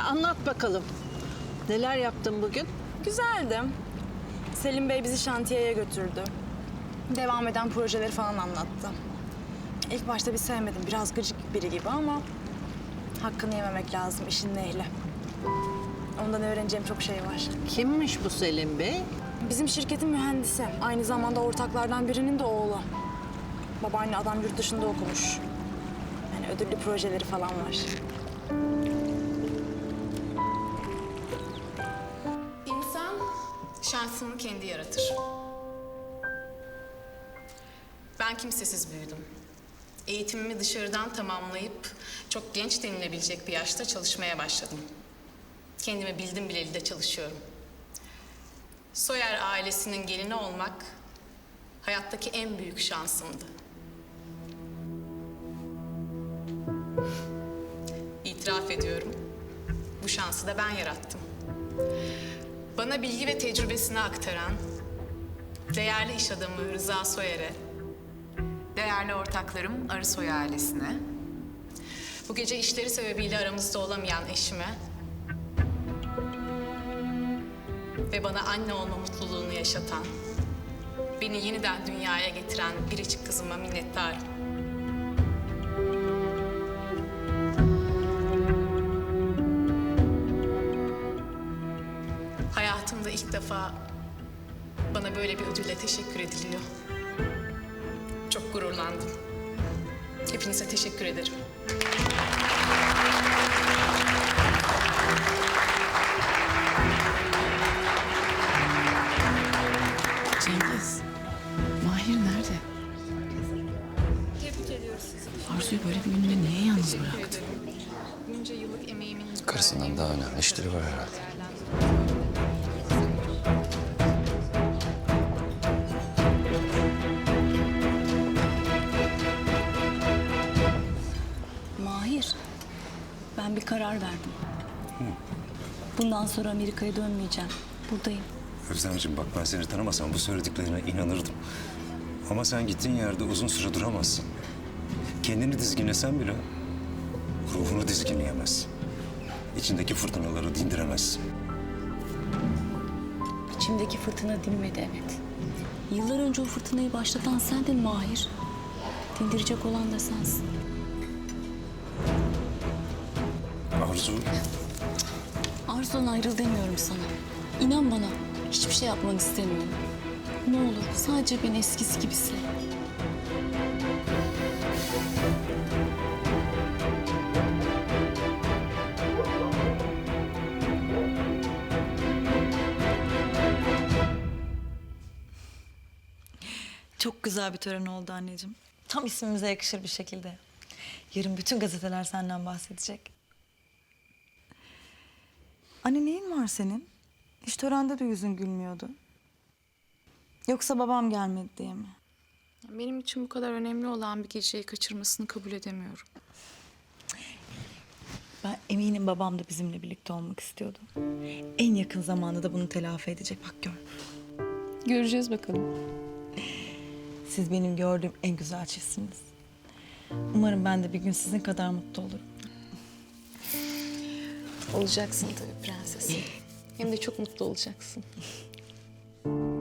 anlat bakalım. Neler yaptın bugün? Güzeldi. Selim Bey bizi şantiyeye götürdü. Devam eden projeleri falan anlattı. İlk başta bir sevmedim. Biraz gıcık biri gibi ama hakkını yememek lazım işin ehli. Ondan öğreneceğim çok şey var. Kimmiş bu Selim Bey? Bizim şirketin mühendisi. Aynı zamanda ortaklardan birinin de oğlu. Babaanne adam yurt dışında okumuş. Yani ödüllü projeleri falan var. Şansını kendi yaratır. Ben kimsesiz büyüdüm. Eğitimimi dışarıdan tamamlayıp çok genç denilebilecek bir yaşta çalışmaya başladım. Kendimi bildim bileli de çalışıyorum. Soyer ailesinin gelini olmak hayattaki en büyük şansımdı. İtiraf ediyorum. Bu şansı da ben yarattım. Bana bilgi ve tecrübesini aktaran değerli iş adamı Rıza Soyer'e, Değerli ortaklarım Arısoy ailesine, bu gece işleri sebebiyle aramızda olamayan eşime ve bana anne olma mutluluğunu yaşatan, beni yeniden dünyaya getiren biricik kızıma minnettarım. Defa bana böyle bir ödülle teşekkür ediliyor. Çok gururlandım. Hepinize teşekkür ederim. Cengiz, Mahir nerede? Arzu'yu böyle bir günde niye yalnız bıraktı? Bunca yıllık emeğimin... Karısından daha önemli işleri var herhalde. Ben bir karar verdim. Bundan sonra Amerika'ya dönmeyeceğim. Buradayım. Özlemciğim bak ben seni tanımasam bu söylediklerine inanırdım. Ama sen gittiğin yerde uzun süre duramazsın. Kendini dizginlesen bile ruhunu dizginleyemezsin. İçindeki fırtınaları dindiremezsin. İçimdeki fırtına dinmedi evet. Yıllar önce o fırtınayı başlatan sendin Mahir. Dindirecek olan da sensin. Arzu Arzu'dan ayrıl demiyorum sana. İnan bana, hiçbir şey yapmanı istemiyorum. Ne olur sadece beni eskisi gibi sev. Çok güzel bir tören oldu anneciğim. Tam ismimize yakışır bir şekilde. Yarın bütün gazeteler senden bahsedecek. Anne neyin var senin? Hiç törende de yüzün gülmüyordu. Yoksa babam gelmedi diye mi? Benim için bu kadar önemli olan bir geceyi kaçırmasını kabul edemiyorum. Ben eminim babam da bizimle birlikte olmak istiyordu. En yakın zamanda da bunu telafi edecek. Bak gör. Göreceğiz bakalım. Siz benim gördüğüm en güzel çiftsiniz. Umarım ben de bir gün sizin kadar mutlu olurum. Olacaksın tabii prensesim. Hem de çok mutlu olacaksın.